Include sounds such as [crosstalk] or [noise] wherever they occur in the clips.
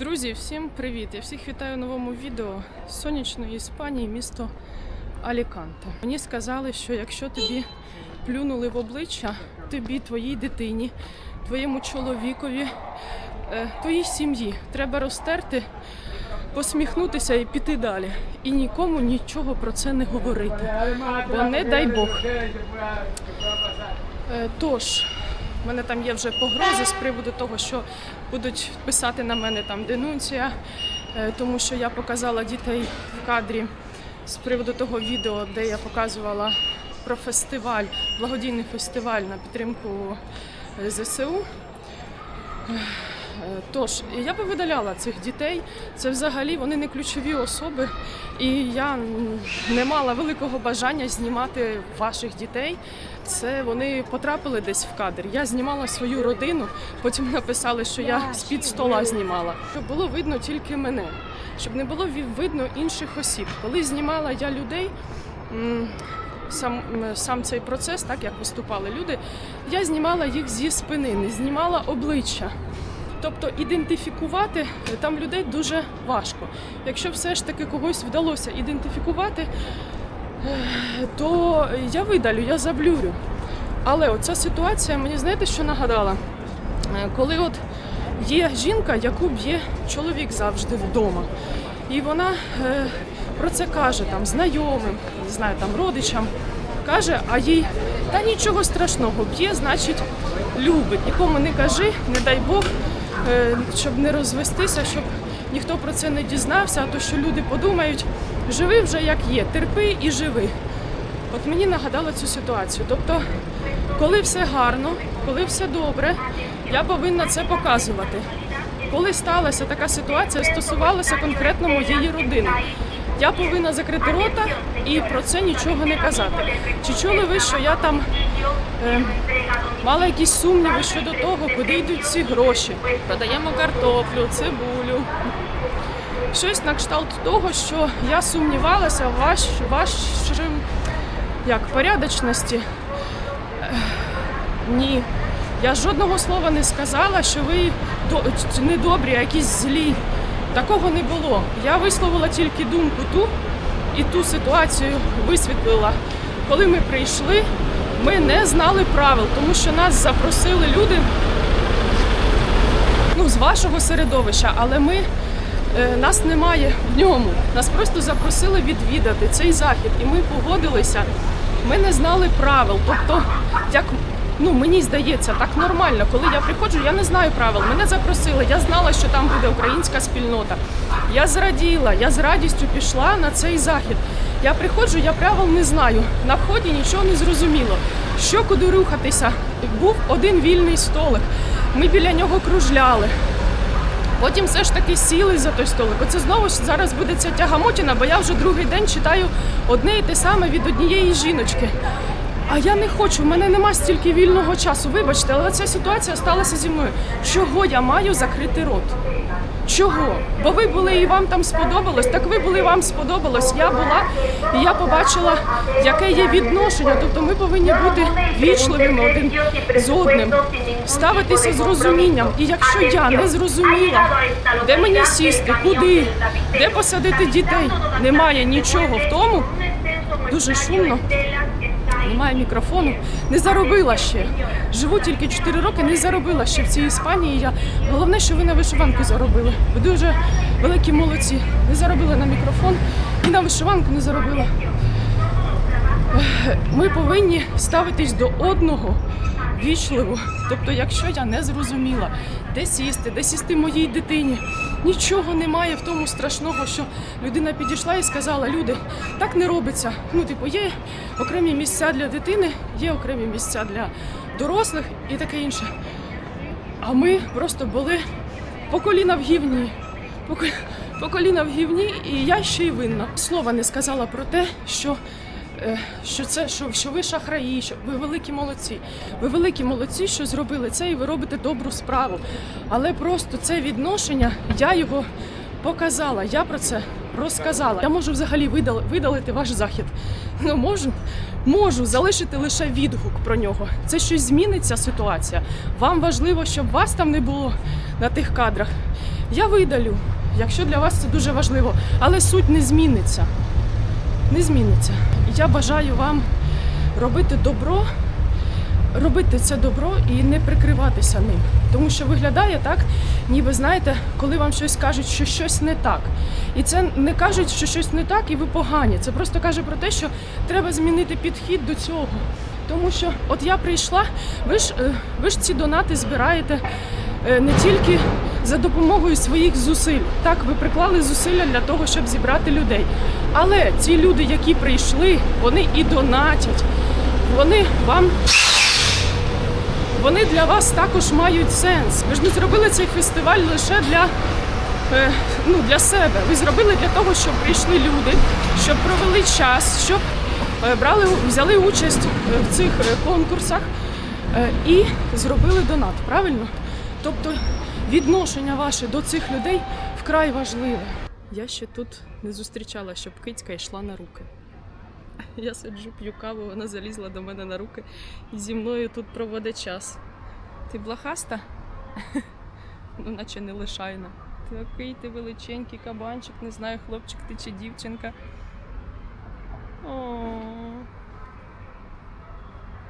Друзі, всім привіт! Я всіх вітаю в новому відео з сонячної Іспанії, місто Аліканте. Мені сказали, що якщо тобі плюнули в обличчя, тобі, твоїй дитині, твоєму чоловікові, е, твоїй сім'ї треба розтерти, посміхнутися і піти далі. І нікому нічого про це не говорити. Бо не дай Бог. Е, Тож, в мене там є вже погрози з приводу того, що будуть писати на мене там денунція, е, тому що я показала дітей в кадрі з приводу того відео, де я показувала про фестиваль, благодійний фестиваль на підтримку е, ЗСУ. Е, Тож, я повидаляла цих дітей. Це взагалі вони не ключові особи, і я не мала великого бажання знімати ваших дітей. Це вони потрапили десь в кадр. Я знімала свою родину, потім написали, що я з-під стола знімала. Щоб було видно тільки мене, щоб не було видно інших осіб. Коли знімала я людей. Сам, сам цей процес, так як виступали люди, я знімала їх зі спини, не знімала обличчя. Тобто ідентифікувати е, там людей дуже важко. Якщо все ж таки когось вдалося ідентифікувати, е, то я видалю, я заблюрю. Але оця ситуація мені знаєте, що нагадала? Е, Коли от є жінка, яку б'є чоловік завжди вдома, і вона про це каже там знайомим, не знаю, там родичам, каже, а їй та нічого страшного, б'є, значить, любить. Нікому не кажи, не дай Бог, щоб не розвестися, щоб ніхто про це не дізнався, а то що люди подумають, живи вже як є, терпи і живи. От мені нагадало цю ситуацію. Тобто, коли все гарно, коли все добре, я повинна це показувати. Коли сталася така ситуація, стосувалася конкретно моєї родини. Я повинна закрити рота і про це нічого не казати. Чи чули ви, що я там е, мала якісь сумніви щодо того, куди йдуть ці гроші? Продаємо картоплю, цибулю. Щось на кшталт того, що я сумнівалася в ваш, вашим як порядочності. Ні. Я жодного слова не сказала, що ви до- недобрі, а якісь злі. Такого не було. Я висловила тільки думку ту і ту ситуацію висвітлила. Коли ми прийшли, ми не знали правил, тому що нас запросили люди ну, з вашого середовища, але ми, е, нас немає в ньому. Нас просто запросили відвідати цей захід, і ми погодилися. Ми не знали правил. Тобто, як ну мені здається, так нормально. Коли я приходжу, я не знаю правил. Мене запросили. Я знала, що там буде українська спільнота. Я зраділа, я з радістю пішла на цей захід. Я приходжу, я правил не знаю. На вході нічого не зрозуміло. Що куди рухатися? Був один вільний столик. Ми біля нього кружляли. Потім все ж таки сіли за той столик. Оце знову ж зараз буде ця тягамотіна, бо я вже другий день читаю одне і те саме від однієї жіночки. А я не хочу, в мене нема стільки вільного часу. Вибачте, але ця ситуація сталася зі мною. Чого я маю закрити рот? Чого? Бо ви були і вам там сподобалось, так ви були і вам сподобалось. Я була і я побачила, яке є відношення. Тобто ми повинні бути вічливими один з одним, ставитися з розумінням. І якщо я не зрозуміла, де мені сісти, куди, де посадити дітей, немає нічого в тому. Дуже шумно. Немає мікрофону, не заробила ще. Живу тільки 4 роки, не заробила ще в цій Іспанії. Я головне, що ви на вишиванку заробили. Ви дуже великі молодці. Не заробила на мікрофон і на вишиванку не заробила. Ми повинні ставитись до одного вічливо. Тобто, якщо я не зрозуміла, де сісти, де сісти моїй дитині, нічого немає в тому страшного, що людина підійшла і сказала: люди, так не робиться. Ну, типу, є окремі місця для дитини, є окремі місця для дорослих і таке інше. А ми просто були по коліна в гівні. По, коліна в гівні, і я ще й винна. Слова не сказала про те, що, що це, що, що ви шахраї, що ви великі молодці. Ви великі молодці, що зробили це, і ви робите добру справу. Але просто це відношення, я його показала, я про це розказала. Я можу взагалі видали- видалити ваш захід. Ну можу, можу залишити лише відгук про нього. Це щось зміниться ситуація. Вам важливо, щоб вас там не було на тих кадрах. Я видалю, якщо для вас це дуже важливо, але суть не зміниться. Не зміниться. Я бажаю вам робити добро, робити це добро і не прикриватися ним. Тому що виглядає так, ніби знаєте, коли вам щось кажуть, що щось не так. І це не кажуть, що щось не так, і ви погані. Це просто каже про те, що треба змінити підхід до цього. Тому що от я прийшла, ви ж, е, ви ж ці донати збираєте не тільки за допомогою своїх зусиль. Так, ви приклали зусилля для того, щоб зібрати людей. Але ці люди, які прийшли, вони і донатять. Вони вам вони для вас також мають сенс. Ви ж не зробили цей фестиваль лише для, е, ну, для себе. Ви зробили для того, щоб прийшли люди, щоб провели час, щоб е, брали, взяли участь е, в цих е, конкурсах е, і зробили донат. Правильно? Тобто відношення ваше до цих людей вкрай важливе. Я ще тут не зустрічала, щоб кицька йшла на руки. Я сиджу, п'ю каву, вона залізла до мене на руки і зі мною тут проводить час. Ти блохаста? Ну, наче не лишайна. Ти окей, ти величенький кабанчик, не знаю, хлопчик ти чи дівчинка. О.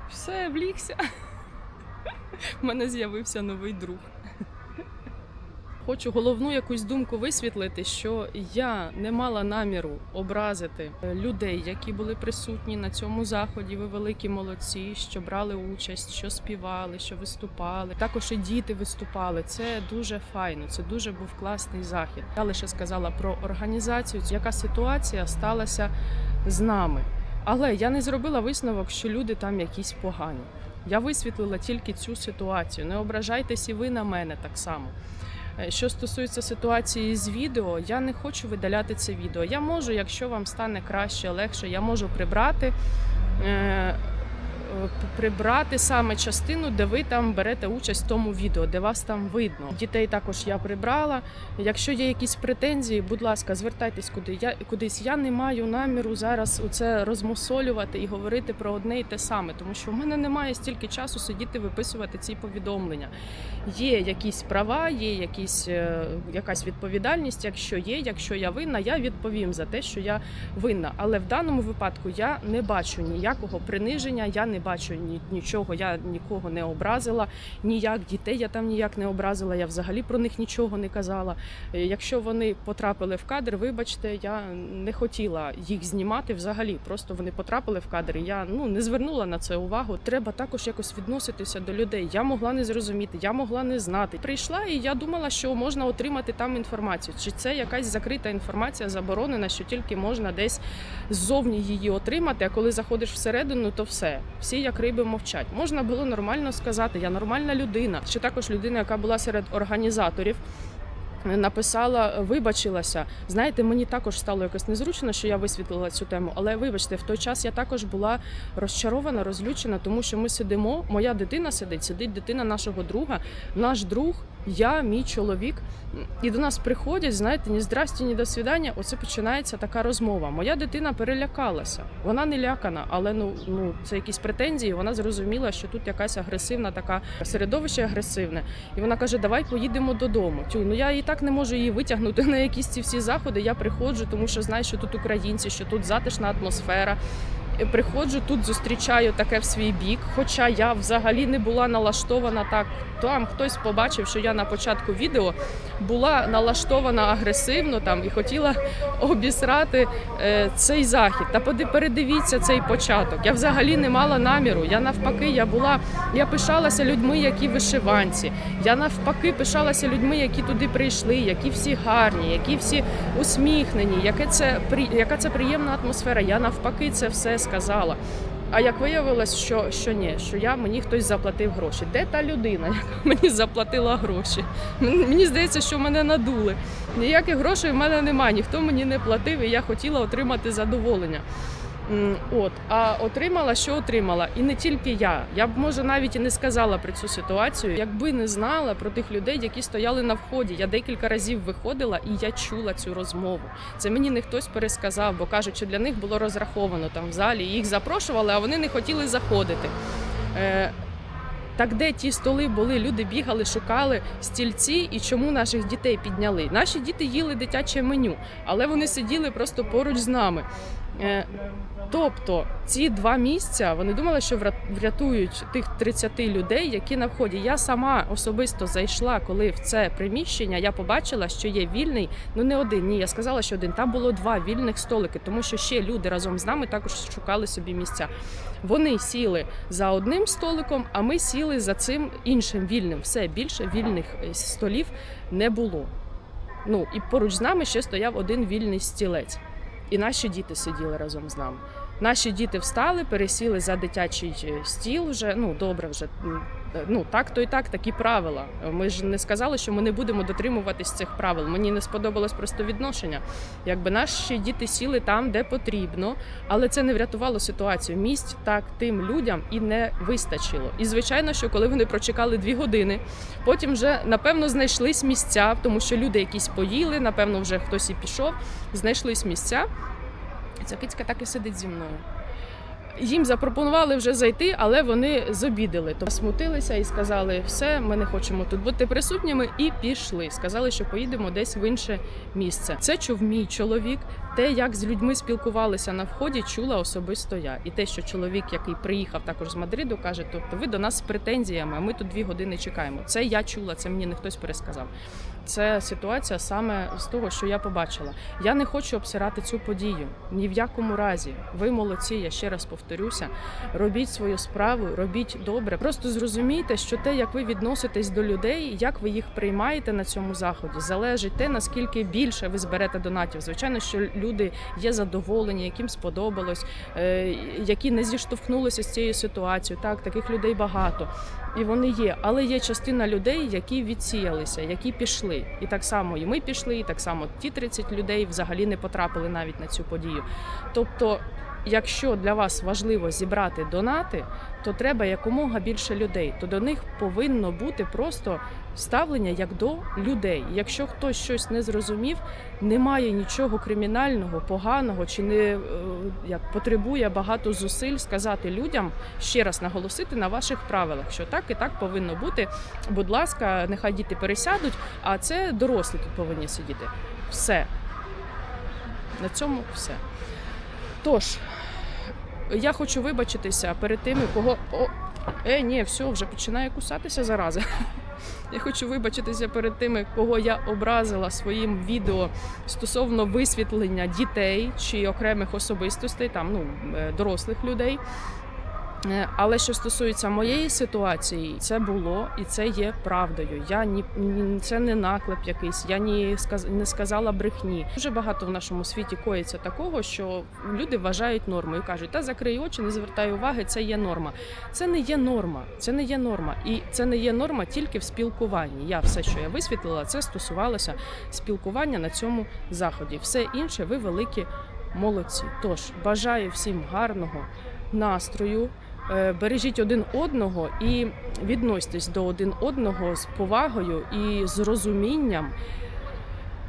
Все, влігся. У мене з'явився новий друг. Хочу головну якусь думку висвітлити, що я не мала наміру образити людей, які були присутні на цьому заході. Ви великі молодці, що брали участь, що співали, що виступали. Також і діти виступали. Це дуже файно. Це дуже був класний захід. Я лише сказала про організацію, яка ситуація сталася з нами. Але я не зробила висновок, що люди там якісь погані. Я висвітлила тільки цю ситуацію. Не ображайтесь і ви на мене так само. Е, Що стосується ситуації з відео, я не хочу видаляти це відео. Я можу, якщо вам стане краще, легше, я можу прибрати. Прибрати саме частину, де ви там берете участь в тому відео, де вас там видно. Дітей також я прибрала. Якщо є якісь претензії, будь ласка, звертайтесь куди. Я кудись. Я не маю наміру зараз це розмусолювати і говорити про одне і те саме, тому що в мене немає стільки часу сидіти виписувати ці повідомлення. Є якісь права, є якісь, е, якась відповідальність. Якщо є, якщо я винна, я відповім за те, що я винна. Але в даному випадку я не бачу ніякого приниження, я не бачу ні, нічого, я нікого не образила, ніяк дітей я там ніяк не образила. Я взагалі про них нічого не казала. Е, Якщо вони потрапили в кадр, вибачте, я не хотіла їх знімати взагалі. Просто вони потрапили в кадр. і Я ну не звернула на це увагу. Треба також якось відноситися до людей. Я могла не зрозуміти, я могла не знати. Прийшла і я думала, що можна отримати там інформацію. Чи це якась закрита інформація, заборонена, що тільки можна десь ззовні її отримати. А коли заходиш всередину, то все. Всі як риби мовчать. Можна було нормально сказати, я нормальна людина. Що також людина, яка була серед організаторів. Написала, вибачилася. Знаєте, мені також стало якось незручно, що я висвітлила цю тему. Але вибачте, в той час я також була розчарована, розлючена, тому що ми сидимо. Моя дитина сидить, сидить дитина нашого друга, наш друг, я, мій чоловік. І до нас приходять, знаєте, ні здрасті, ні до свідання. Оце починається така розмова. Моя дитина перелякалася. Вона не лякана, але ну, ну це якісь претензії. Вона зрозуміла, що тут якась агресивна така середовище агресивне. І вона каже: Давай поїдемо додому. Тю, ну я і так не можу її витягнути [laughs] на якісь ці всі заходи. Я приходжу, тому що знаю, що тут українці, що тут затишна атмосфера. Приходжу тут, зустрічаю таке в свій бік. Хоча я взагалі не була налаштована так. Там хтось побачив, що я на початку відео була налаштована агресивно там і хотіла обісрати е, цей захід. Та передивіться цей початок. Я взагалі не мала наміру. Я навпаки, я була, я пишалася людьми, які вишиванці. Я навпаки пишалася людьми, які туди прийшли, які всі гарні, які всі усміхнені. Яке це яка це приємна атмосфера. Я навпаки це все сказала. А як виявилось, що, що ні, що я мені хтось заплатив гроші. Де та людина, [laughs] яка мені заплатила гроші? Мені здається, що мене надули. Ніяких грошей в мене немає, ніхто мені не платив, і я хотіла отримати задоволення. От, а отримала, що отримала, і не тільки я. Я б може навіть і не сказала про цю ситуацію, якби не знала про тих людей, які стояли на вході. Я декілька разів виходила і я чула цю розмову. Це мені не хтось пересказав, бо кажуть, що для них було розраховано там в залі. Їх запрошували, а вони не хотіли заходити. Е, Так де ті столи були? Люди бігали, шукали стільці і чому наших дітей підняли? Наші діти їли дитяче меню, але вони сиділи просто поруч з нами. Е, Тобто ці два місця вони думали, що врятують тих 30 людей, які на вході. Я сама особисто зайшла, коли в це приміщення я побачила, що є вільний. Ну не один. Ні, я сказала, що один. Там було два вільних столики, тому що ще люди разом з нами також шукали собі місця. Вони сіли за одним столиком, а ми сіли за цим іншим вільним. Все більше вільних е, столів не було. Ну і поруч з нами ще стояв один вільний стілець. І наші діти сиділи разом з нами. Наші діти встали, пересіли за дитячий е, стіл. Вже ну добре, вже е, ну так то і так, такі правила. Ми ж не сказали, що ми не будемо дотримуватись цих правил. Мені не сподобалось просто відношення. Якби наші діти сіли там, де потрібно, але це не врятувало ситуацію. Місць так тим людям і не вистачило. І звичайно, що коли вони прочекали дві години, потім вже напевно знайшлись місця, тому що люди якісь поїли, напевно, вже хтось і пішов, знайшлись місця. Ця кицька так і сидить зі мною. Їм запропонували вже зайти, але вони зобідали. То смутилися і сказали: все, ми не хочемо тут бути присутніми, і пішли. Сказали, що поїдемо десь в інше місце. Це чув мій чоловік. Те, як з людьми спілкувалися на вході, чула особисто я. І те, що чоловік, який приїхав також з Мадриду, каже: тобто ви до нас з претензіями, а ми тут дві години чекаємо. Це я чула, це мені не хтось пересказав. Це ситуація саме з того, що я побачила. Я не хочу обсирати цю подію ні в якому разі. Ви молодці, я ще раз повторюся. Робіть свою справу, робіть добре. Просто зрозумійте, що те, як ви відноситесь до людей, як ви їх приймаєте на цьому заході, залежить те, наскільки більше ви зберете донатів. Звичайно, що люди є задоволені, яким сподобалось, е, які не зіштовхнулися з цією ситуацією. Так, таких людей багато. І вони є, але є частина людей, які відсіялися, які пішли. І так само і ми пішли, і так само ті 30 людей взагалі не потрапили навіть на цю подію. Тобто, якщо для вас важливо зібрати донати, то треба якомога більше людей. То до них повинно бути просто ставлення як до людей. Якщо хтось щось не зрозумів, немає нічого кримінального, поганого чи не е, як потребує багато зусиль сказати людям ще раз наголосити на ваших правилах, що так і так повинно бути. Будь ласка, нехай діти пересядуть, а це дорослі тут повинні сидіти. Все. На цьому все. Тож, я хочу вибачитися перед тими, кого. О, е, ні, все, вже починає кусатися зараза. [laughs] Я хочу вибачитися перед тими, кого я образила своїм відео стосовно висвітлення дітей чи окремих особистостей, там ну е, дорослих людей. Е, Але що стосується моєї ситуації, це було і це є правдою. Я ні, це не наклеп якийсь. Я ні сказ, не сказала брехні. Дуже багато в нашому світі коїться такого, що люди вважають нормою. кажуть, та закрий очі, не звертай уваги. Це є норма. Це не є норма. Це не є норма, і це не є норма тільки в спілкуванні. Я все, що я висвітлила, це стосувалося спілкування на цьому заході. Все інше, ви великі молодці. Тож бажаю всім гарного настрою. Е, Бережіть один одного і відносьтесь до один одного з повагою і з розумінням.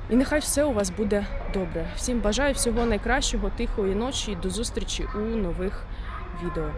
І нехай все у вас буде добре. Всім бажаю всього найкращого, тихої ночі до зустрічі у нових відео.